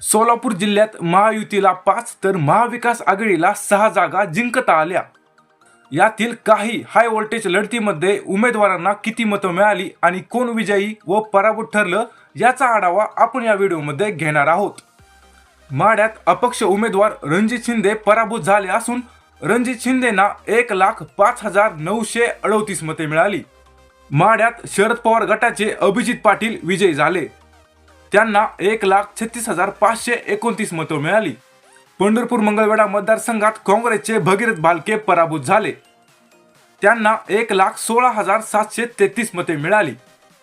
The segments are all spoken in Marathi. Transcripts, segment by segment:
सोलापूर जिल्ह्यात महायुतीला पाच तर महाविकास आघाडीला सहा जागा जिंकता आल्या. यातील काही हाय व्होल्टेज लढतीमध्ये उमेदवारांना किती मतं मिळाली आणि कोण विजयी व पराभूत ठरलं याचा आढावा आपण या व्हिडिओमध्ये घेणार आहोत. माड्यात अपक्ष उमेदवार रणजित शिंदे पराभूत झाले असून रणजित शिंदेना एक लाख पाच हजार नऊशे अडतीस मते मिळाली. माड्यात शरद पवार गटाचे अभिजित पाटील विजयी झाले. त्यांना एक लाख छत्तीस हजार पाचशे एकोणतीस मतं मिळाली. पंढरपूर मंगळवेढा मतदारसंघात काँग्रेसचे भगीरथ भालके पराभूत झाले. त्यांना एक लाख सोळा हजार सातशे तेहतीस मते मिळाली.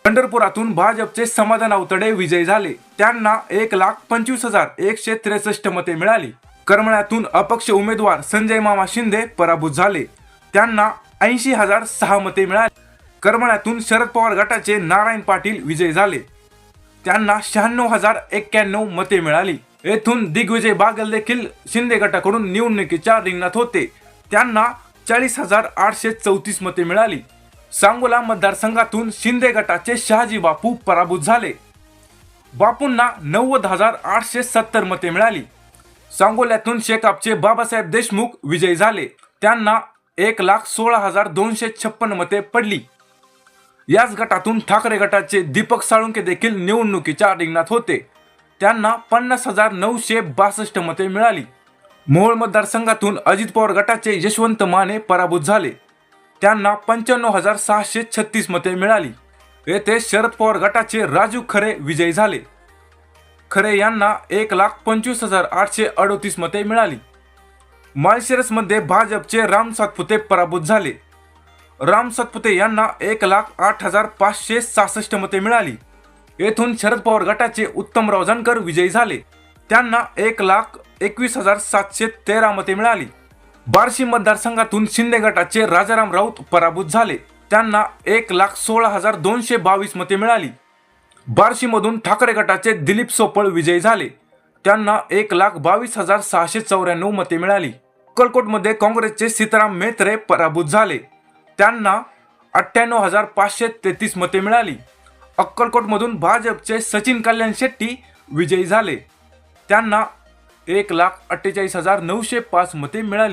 पंढरपुरातून भाजपचे समाधान अवतडे विजयी झाले. त्यांना एक लाख पंचवीस हजार एकशे त्रेसष्ट मते मिळाली. करमळ्यातून अपक्ष उमेदवार संजय मामा शिंदे पराभूत झाले. त्यांना ऐंशी हजार सहा मते मिळाली. करमळ्यातून शरद पवार गटाचे नारायण पाटील विजयी झाले. त्यांना शहाण्णव हजार एक्क्याण्णव मते मिळाली. येथून दिग्विजय बागल देखील शिंदे गटाकडून निवडणुकीच्या रिंगणात होते. त्यांना चाळीस हजार आठशे चौतीस मते मिळाली. सांगोला मतदारसंघातून शिंदे गटाचे शहाजी बापू पराभूत झाले. बापूंना नव्वद हजार आठशे सत्तर मते मिळाली. सांगोल्यातून शेकापचे बाबासाहेब देशमुख विजयी झाले. त्यांना एक लाख सोळा हजार दोनशे छप्पन मते पडली. याच गटातून ठाकरे गटाचे दीपक साळुंके देखील निवडणुकीच्या रिंगणात होते. त्यांना पन्नास हजार नऊशे बासष्ट मते मिळाली. मोहोळ मतदारसंघातून अजित पवार गटाचे यशवंत माने पराभूत झाले. त्यांना पंच्याण्णव हजार सहाशे छत्तीस मते मिळाली. येथे शरद पवार गटाचे राजू खरे विजयी झाले. खरे यांना एक लाख पंचवीस हजार आठशे अडोतीस मते मिळाली. माळशिरसमध्ये भाजपचे राम सातपुते पराभूत झाले. राम सतपुते यांना एक लाख आठ हजार पाचशे सहासष्ट मते मिळाली. येथून शरद पवार गटाचे उत्तमराव जानकर विजयी झाले. त्यांना एक लाख एकवीस हजार सातशे तेरा मते मिळाली. बार्शी मतदारसंघातून शिंदे गटाचे राजाराम राऊत पराभूत झाले. त्यांना एक लाख सोळा हजार दोनशे बावीस मते मिळाली. बार्शीमधून ठाकरे गटाचे दिलीप सोपळ विजयी झाले. त्यांना एक लाख बावीस हजार सहाशे चौऱ्याण्णव मते मिळाली. अक्कलकोटमध्ये काँग्रेसचे सीताराम मेत्रे पराभूत झाले. त्यांना अठ्ठ्याण्णव हजार पाचशे तेहतीस मते मिळाली. अक्कलकोटमधून भाजपचे सचिन कल्याण शेट्टी विजयी झाले. त्यांना एक लाख अठ्ठेचाळीस हजार नऊशे पाच मते मिळाली.